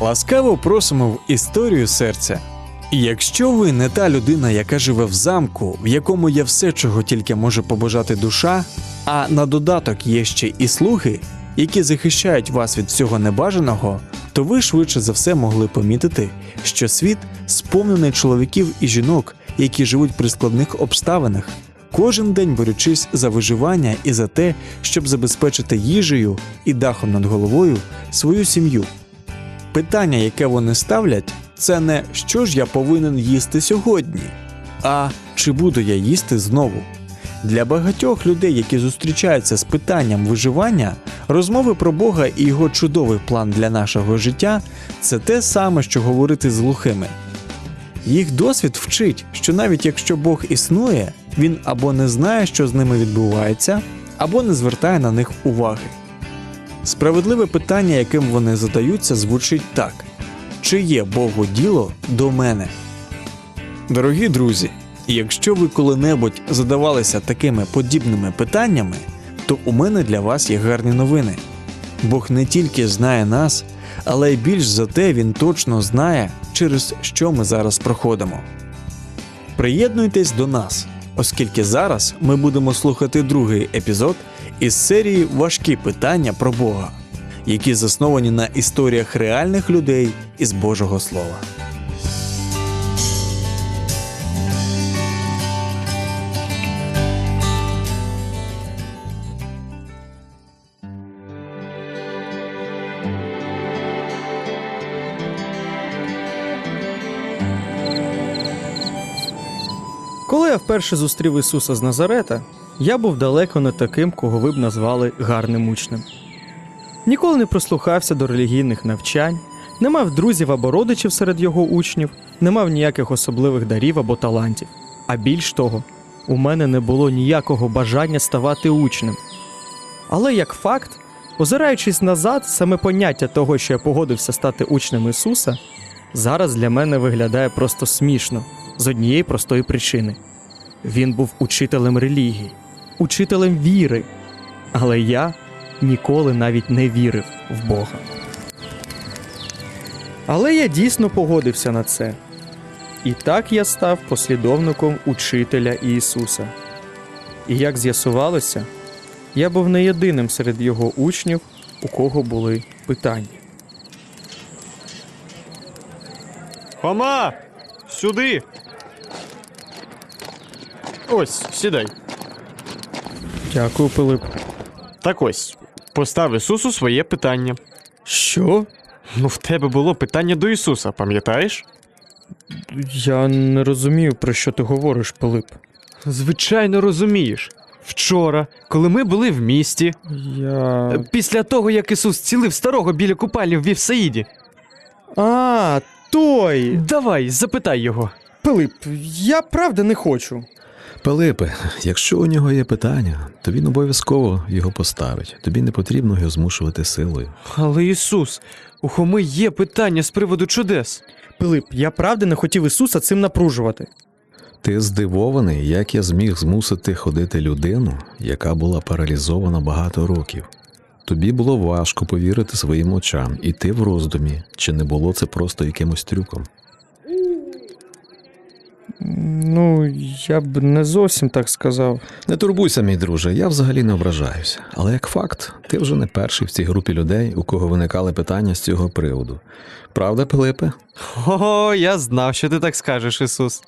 Ласкаво просимо в історію серця. Якщо ви не та людина, яка живе в замку, в якому є все, чого тільки може побажати душа, а на додаток є ще і слуги, які захищають вас від всього небажаного, то ви швидше за все могли помітити, що світ сповнений чоловіків і жінок, які живуть при складних обставинах, кожен день борючись за виживання і за те, щоб забезпечити їжею і дахом над головою свою сім'ю. Питання, яке вони ставлять, це не що ж я повинен їсти сьогодні, а чи буду я їсти знову. Для багатьох людей, які зустрічаються з питанням виживання, розмови про Бога і його чудовий план для нашого життя це те саме, що говорити з глухими. Їх досвід вчить, що навіть якщо Бог існує, він або не знає, що з ними відбувається, або не звертає на них уваги. Справедливе питання, яким вони задаються, звучить так: чи є Богу діло до мене? Дорогі друзі, якщо ви коли-небудь задавалися такими подібними питаннями, то у мене для вас є гарні новини. Бог не тільки знає нас, але й більш за те він точно знає, через що ми зараз проходимо. Приєднуйтесь до нас, оскільки зараз ми будемо слухати другий епізод із серії Важкі питання про Бога, які засновані на історіях реальних людей із Божого Слова. Коли я вперше зустрів Ісуса з Назарета, я був далеко не таким, кого ви б назвали гарним учнем. Ніколи не прислухався до релігійних навчань, не мав друзів або родичів серед його учнів, не мав ніяких особливих дарів або талантів. А більш того, у мене не було ніякого бажання ставати учнем. Але як факт, озираючись назад, саме поняття того, що я погодився стати учнем Ісуса, зараз для мене виглядає просто смішно з однієї простої причини. Він був учителем релігії, учителем віри, але я ніколи навіть не вірив в Бога. Але я дійсно погодився на це. І так я став послідовником учителя Ісуса. І як з'ясувалося, я був не єдиним серед його учнів, у кого були питання. Хома! Сюди! Ось, сідай. Дякую, Пилип. Так ось, постав Ісусу своє питання. Що? Ну, в тебе було питання до Ісуса, пам'ятаєш? Я не розумію, про що ти говориш, Пилип. Звичайно, розумієш. Вчора, коли ми були в місті, Я. після того, як Ісус цілив старого біля купальні в Вівсаїді, А, той! давай, запитай його. Пилип, я правда не хочу. Пилипе, якщо у нього є питання, то він обов'язково його поставить. Тобі не потрібно його змушувати силою. Але Ісус, у Хоми є питання з приводу чудес. Пилип, я правда не хотів Ісуса цим напружувати. Ти здивований, як я зміг змусити ходити людину, яка була паралізована багато років. Тобі було важко повірити своїм очам, і ти в роздумі, чи не було це просто якимось трюком. Ну, я б не зовсім так сказав. Не турбуйся, мій друже, я взагалі не ображаюся. Але як факт, ти вже не перший в цій групі людей, у кого виникали питання з цього приводу. Правда, Пилипе? О, я знав, що ти так скажеш, Ісус.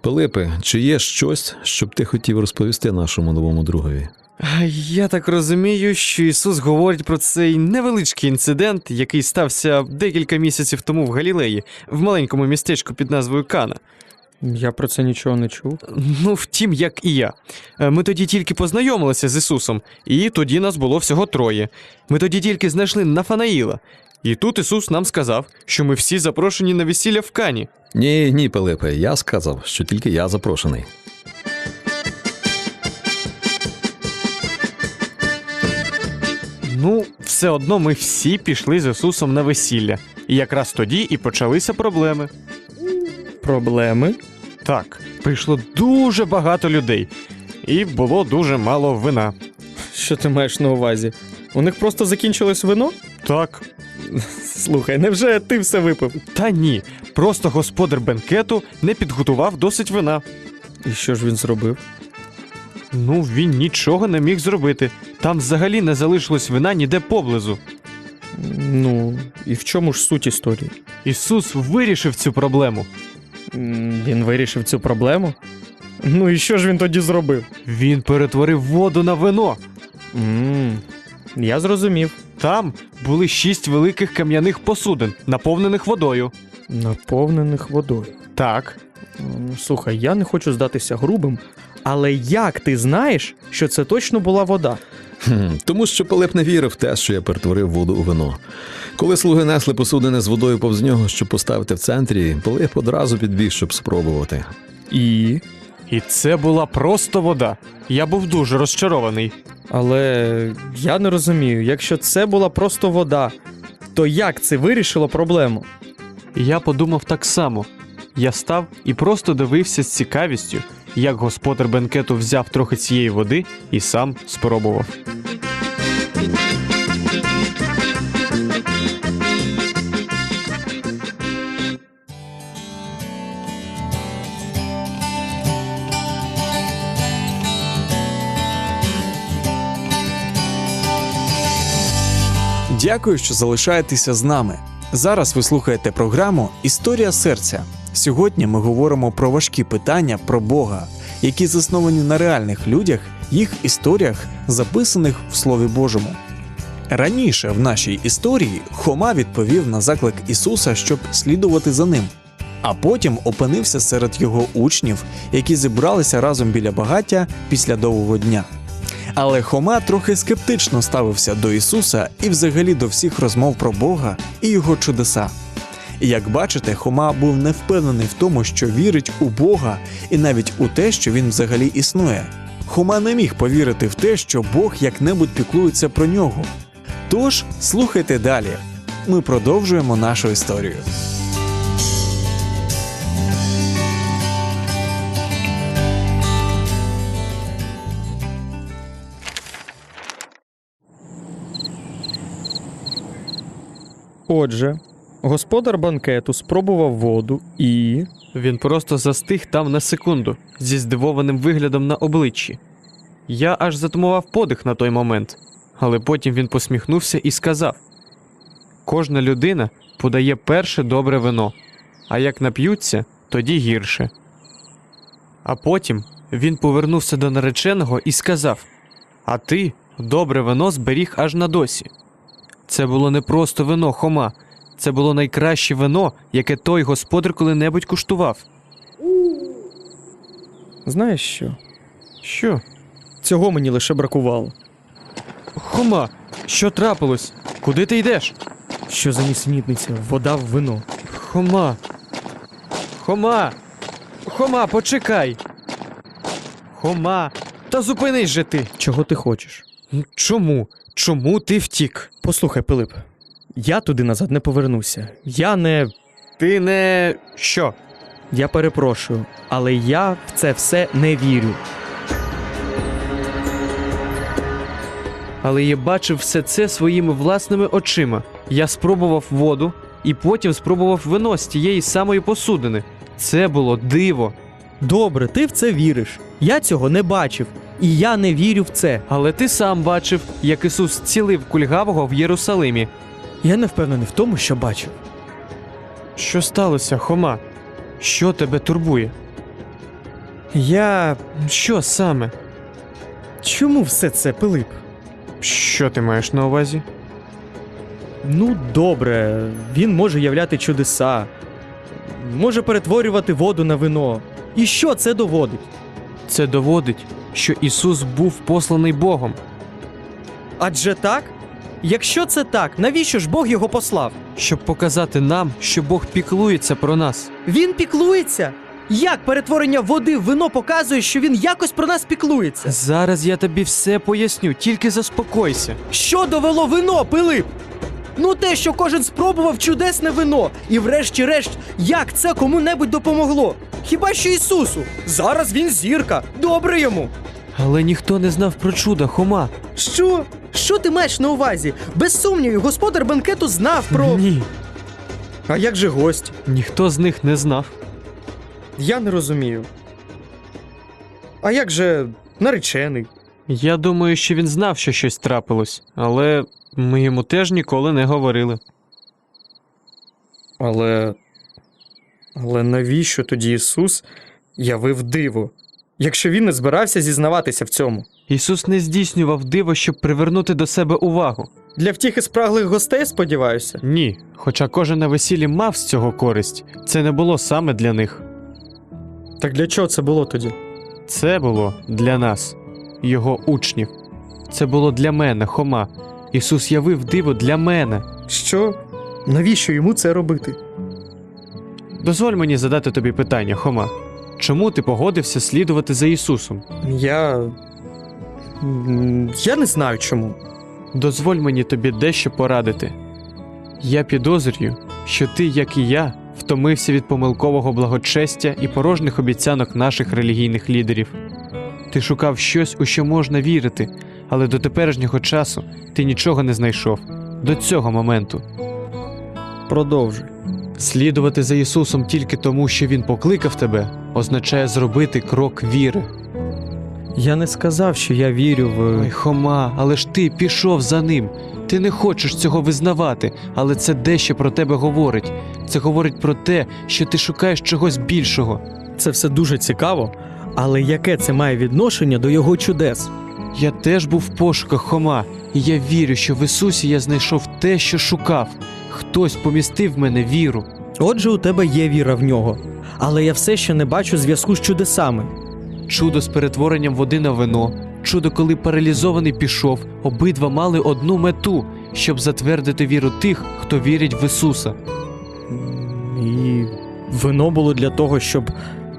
Пилипе, чи є щось, щоб ти хотів розповісти нашому новому другові? Я так розумію, що Ісус говорить про цей невеличкий інцидент, який стався декілька місяців тому в Галілеї, в маленькому містечку під назвою Кана. Я про це нічого не чув. Ну, втім, як і я. Е, Ми тоді тільки познайомилися з Ісусом, і тоді нас було всього троє. Ми тоді тільки знайшли Нафанаїла. І тут Ісус нам сказав, що ми всі запрошені на весілля в Кані. Ні, ні, Пилипе, я сказав, що тільки я запрошений. Ну, все одно ми всі пішли з Ісусом на весілля. І якраз тоді і почалися проблеми. Проблеми? Так, прийшло дуже багато людей, і було дуже мало вина. Що ти маєш на увазі? У них просто закінчилось вино? Так, Слухай, невже ти все випив? Та ні, просто господар бенкету не підготував досить вина. І що ж він зробив? Ну, він нічого не міг зробити. Там взагалі не залишилось вина ніде поблизу. Ну, і в чому ж суть історії? Ісус вирішив цю проблему. Він вирішив цю проблему? Ну і що ж він тоді зробив? Він перетворив воду на вино. м я зрозумів. Там були шість великих кам'яних посудин, наповнених водою. Наповнених водою. Так, Слухай, я не хочу здатися грубим, але як ти знаєш, що це точно була вода? Хм, тому що Пилип не вірив в те, що я перетворив воду у вино. Коли слуги несли посудини з водою повз нього, щоб поставити в центрі, Пилип одразу підбіг, щоб спробувати. І. і це була просто вода. Я був дуже розчарований. Але я не розумію, якщо це була просто вода, то як це вирішило проблему? Я подумав так само. Я став і просто дивився з цікавістю, як господар бенкету взяв трохи цієї води і сам спробував. Дякую, що залишаєтеся з нами. Зараз ви слухаєте програму Історія серця. Сьогодні ми говоримо про важкі питання про Бога, які засновані на реальних людях, їх історіях, записаних в Слові Божому. Раніше в нашій історії Хома відповів на заклик Ісуса, щоб слідувати за ним, а потім опинився серед його учнів, які зібралися разом біля багаття після довгого дня. Але Хома трохи скептично ставився до Ісуса і взагалі до всіх розмов про Бога і його чудеса. Як бачите, Хома був не впевнений в тому, що вірить у Бога, і навіть у те, що він взагалі існує. Хома не міг повірити в те, що Бог як-небудь піклується про нього. Тож слухайте далі. Ми продовжуємо нашу історію. Отже, господар банкету спробував воду і. Він просто застиг там на секунду зі здивованим виглядом на обличчі. Я аж затумував подих на той момент, але потім він посміхнувся і сказав: Кожна людина подає перше добре вино, а як нап'ються, тоді гірше. А потім він повернувся до нареченого і сказав: А ти добре вино зберіг аж на досі. Це було не просто вино, Хома, це було найкраще вино, яке той господар коли-небудь куштував. Знаєш що? Що? Цього мені лише бракувало. Хома, що трапилось? Куди ти йдеш? Що за нісенітниця? Вода в вино. Хома. Хома. Хома, почекай. Хома. Та зупинись же ти. Чого ти хочеш? Чому? Чому ти втік? Послухай, Пилип, я туди назад не повернуся. Я не. Ти не. Що? Я перепрошую, але я в це все не вірю. Але я бачив все це своїми власними очима. Я спробував воду і потім спробував вино з тієї самої посудини. Це було диво. Добре, ти в це віриш. Я цього не бачив, і я не вірю в це. Але ти сам бачив, як Ісус цілив кульгавого в Єрусалимі. Я не впевнений в тому, що бачив. Що сталося, Хома? Що тебе турбує? Я. Що саме? Чому все це, Пилип? Що ти маєш на увазі? Ну, добре, він може являти чудеса, може перетворювати воду на вино. І що це доводить? Це доводить, що Ісус був посланий Богом, Адже так? Якщо це так, навіщо ж Бог його послав? щоб показати нам, що Бог піклується про нас. Він піклується. Як перетворення води в вино показує, що він якось про нас піклується? Зараз я тобі все поясню, тільки заспокойся. Що довело вино, Пилип? Ну те, що кожен спробував чудесне вино, і врешті-решт, як це кому-небудь допомогло? Хіба що Ісусу? Зараз він зірка, добре йому. Але ніхто не знав про чудо, Хома. Що? Що ти маєш на увазі? Без сумнівів, господар банкету знав про. Ні, А як же гость? ніхто з них не знав. Я не розумію. А як же наречений? Я думаю, що він знав, що щось трапилось, але ми йому теж ніколи не говорили. Але. Але навіщо тоді Ісус явив диво, якщо він не збирався зізнаватися в цьому? Ісус не здійснював диво, щоб привернути до себе увагу. Для втіхи спраглих гостей, сподіваюся. Ні, хоча кожен на весіллі мав з цього користь, це не було саме для них. Так для чого це було тоді? Це було для нас, його учнів. Це було для мене, Хома. Ісус явив диво для мене. Що? Навіщо йому це робити? Дозволь мені задати тобі питання, Хома. Чому ти погодився слідувати за Ісусом? Я. Я не знаю чому. Дозволь мені тобі дещо порадити. Я підозрюю, що ти, як і я, втомився від помилкового благочестя і порожніх обіцянок наших релігійних лідерів. Ти шукав щось, у що можна вірити, але до теперішнього часу ти нічого не знайшов. До цього моменту. Продовжуй. Слідувати за Ісусом тільки тому, що Він покликав тебе, означає зробити крок віри. Я не сказав, що я вірю в. Ой, Хома, але ж ти пішов за ним. Ти не хочеш цього визнавати, але це дещо про тебе говорить. Це говорить про те, що ти шукаєш чогось більшого. Це все дуже цікаво, але яке це має відношення до його чудес? Я теж був в пошуках Хома, і я вірю, що в Ісусі я знайшов те, що шукав. Хтось помістив в мене віру. Отже, у тебе є віра в нього. Але я все ще не бачу зв'язку з чудесами. Чудо з перетворенням води на вино, чудо, коли паралізований пішов, обидва мали одну мету, щоб затвердити віру тих, хто вірить в Ісуса. І вино було для того, щоб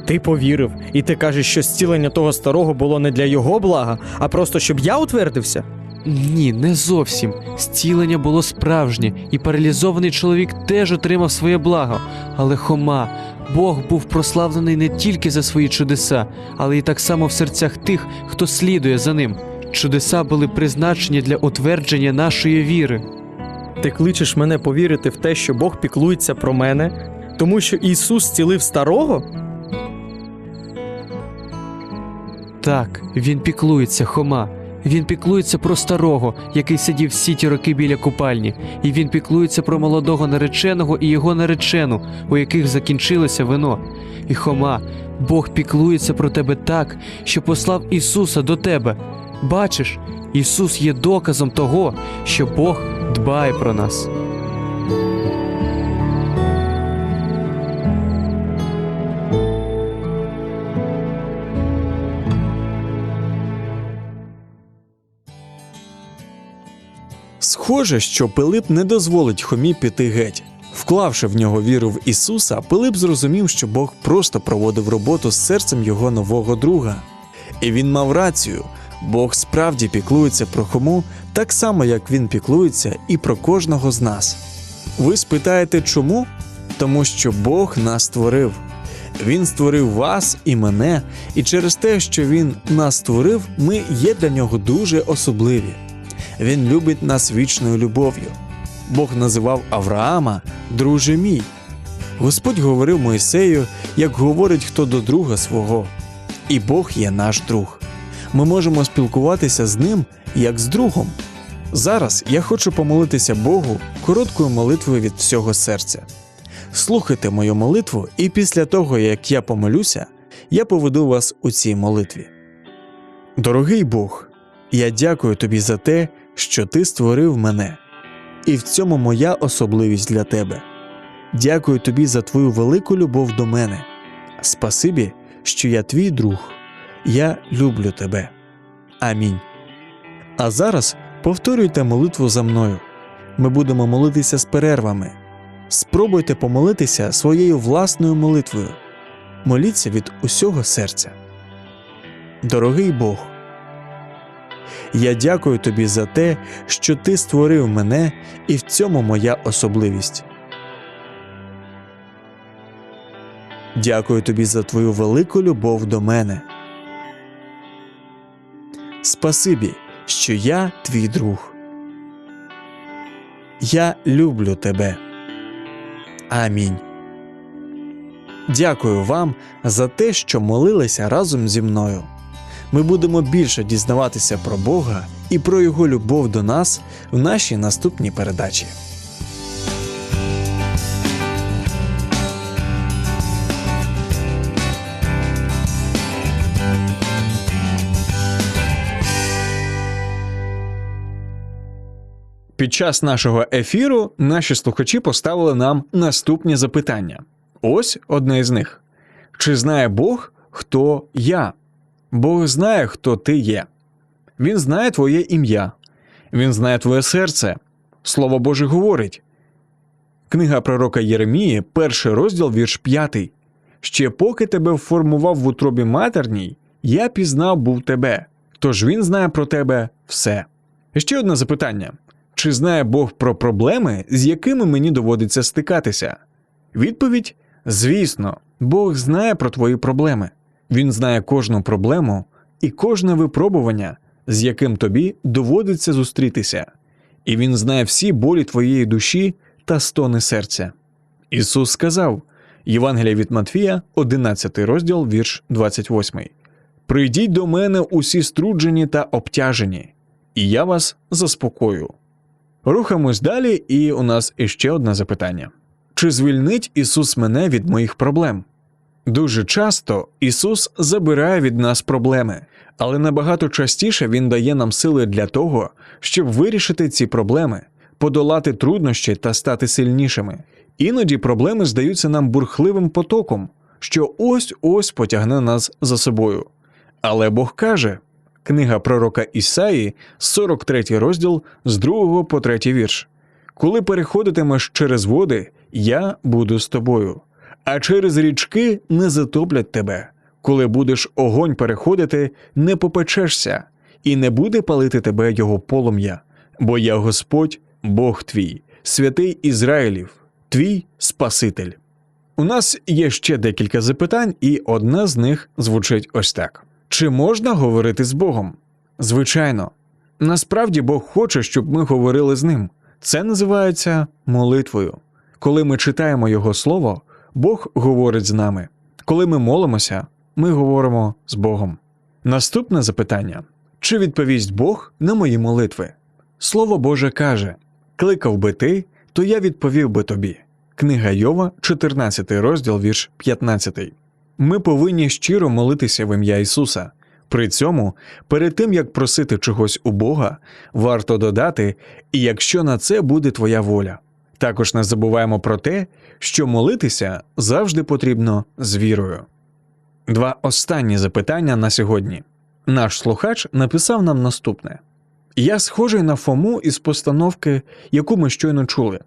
ти повірив, і ти кажеш, що зцілення того старого було не для його блага, а просто щоб я утвердився. Ні, не зовсім. Зцілення було справжнє, і паралізований чоловік теж отримав своє благо. Але Хома, Бог був прославлений не тільки за свої чудеса, але й так само в серцях тих, хто слідує за ним. Чудеса були призначені для утвердження нашої віри. Ти кличеш мене повірити в те, що Бог піклується про мене, тому що Ісус зцілив старого? Так, він піклується, Хома. Він піклується про старого, який сидів всі ті роки біля купальні, і він піклується про молодого нареченого і його наречену, у яких закінчилося вино. І Хома, Бог піклується про тебе так, що послав Ісуса до тебе. Бачиш, Ісус є доказом того, що Бог дбає про нас. Схоже, що Пилип не дозволить Хомі піти геть. Вклавши в нього віру в Ісуса, Пилип зрозумів, що Бог просто проводив роботу з серцем його нового друга. І він мав рацію. Бог справді піклується про Хому так само, як він піклується і про кожного з нас. Ви спитаєте, чому? Тому що Бог нас створив. Він створив вас і мене, і через те, що Він нас створив, ми є для нього дуже особливі. Він любить нас вічною любов'ю. Бог називав Авраама друже мій. Господь говорив Моїсею, як говорить хто до друга свого. І Бог є наш друг. Ми можемо спілкуватися з ним як з другом. Зараз я хочу помолитися Богу короткою молитвою від всього серця. Слухайте мою молитву, і після того, як я помолюся, я поведу вас у цій молитві. Дорогий Бог, я дякую тобі за те, що ти створив мене, і в цьому моя особливість для тебе. Дякую тобі за твою велику любов до мене. Спасибі, що я твій друг. Я люблю тебе. Амінь. А зараз повторюйте молитву за мною. Ми будемо молитися з перервами. Спробуйте помолитися своєю власною молитвою. Моліться від усього серця. Дорогий Бог. Я дякую тобі за те, що ти створив мене, і в цьому моя особливість. Дякую тобі за твою велику любов до мене. спасибі, що я твій друг. Я люблю тебе. Амінь. Дякую вам за те, що молилися разом зі мною. Ми будемо більше дізнаватися про Бога і про Його любов до нас в нашій наступній передачі. Під час нашого ефіру наші слухачі поставили нам наступні запитання. Ось одне з них: Чи знає Бог, хто я? Бог знає, хто ти є. Він знає твоє ім'я, Він знає твоє серце. Слово Боже говорить. Книга пророка Єремії, перший розділ, вірш п'ятий. Ще поки тебе вформував в утробі матерній, я пізнав був тебе, тож він знає про тебе все. Ще одне запитання: чи знає Бог про проблеми, з якими мені доводиться стикатися? Відповідь: звісно, Бог знає про твої проблеми. Він знає кожну проблему і кожне випробування, з яким тобі доводиться зустрітися, і Він знає всі болі твоєї душі та стони серця. Ісус сказав Євангелія від Матфія, 11 розділ, вірш 28. Прийдіть до мене усі струджені та обтяжені, і я вас заспокою. Рухаємось далі, і у нас іще одне запитання: чи звільнить Ісус мене від моїх проблем? Дуже часто Ісус забирає від нас проблеми, але набагато частіше Він дає нам сили для того, щоб вирішити ці проблеми, подолати труднощі та стати сильнішими. Іноді проблеми здаються нам бурхливим потоком, що ось ось потягне нас за собою. Але Бог каже, книга пророка Ісаї, 43 розділ з 2 по 3 вірш. Коли переходитимеш через води, я буду з тобою, а через річки не затоплять тебе. Коли будеш огонь переходити, не попечешся, і не буде палити тебе його полум'я, бо я Господь, Бог твій, святий Ізраїлів, твій Спаситель. У нас є ще декілька запитань, і одне з них звучить ось так: чи можна говорити з Богом? Звичайно, насправді Бог хоче, щоб ми говорили з ним. Це називається молитвою. Коли ми читаємо Його Слово, Бог говорить з нами. Коли ми молимося, ми говоримо з Богом. Наступне запитання: чи відповість Бог на мої молитви? Слово Боже каже: Кликав би ти, то я відповів би тобі. Книга Йова, 14 розділ, вірш 15. Ми повинні щиро молитися в ім'я Ісуса. При цьому, перед тим як просити чогось у Бога, варто додати, і якщо на це буде твоя воля. Також не забуваємо про те, що молитися завжди потрібно з вірою. Два останні запитання на сьогодні. Наш слухач написав нам наступне: Я схожий на Фому із постановки, яку ми щойно чули.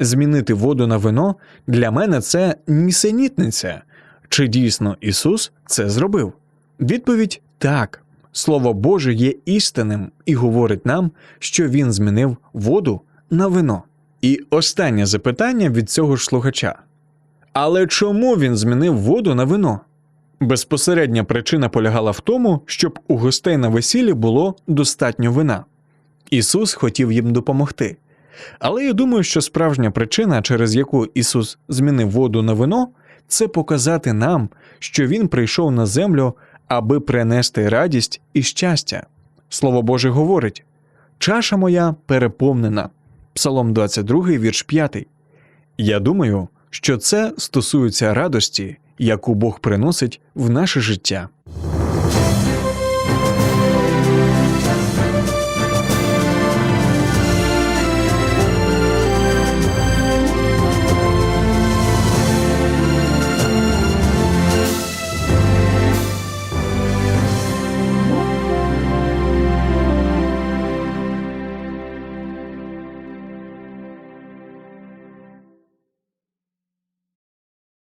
Змінити воду на вино для мене це нісенітниця. Чи дійсно Ісус це зробив? Відповідь так. Слово Боже є істинним і говорить нам, що Він змінив воду на вино. І останнє запитання від цього ж слухача. Але чому він змінив воду на вино? Безпосередня причина полягала в тому, щоб у гостей на весіллі було достатньо вина. Ісус хотів їм допомогти. Але я думаю, що справжня причина, через яку Ісус змінив воду на вино, це показати нам, що Він прийшов на землю, аби принести радість і щастя. Слово Боже говорить: чаша моя переповнена. Псалом 22, вірш 5. Я думаю, що це стосується радості, яку Бог приносить в наше життя.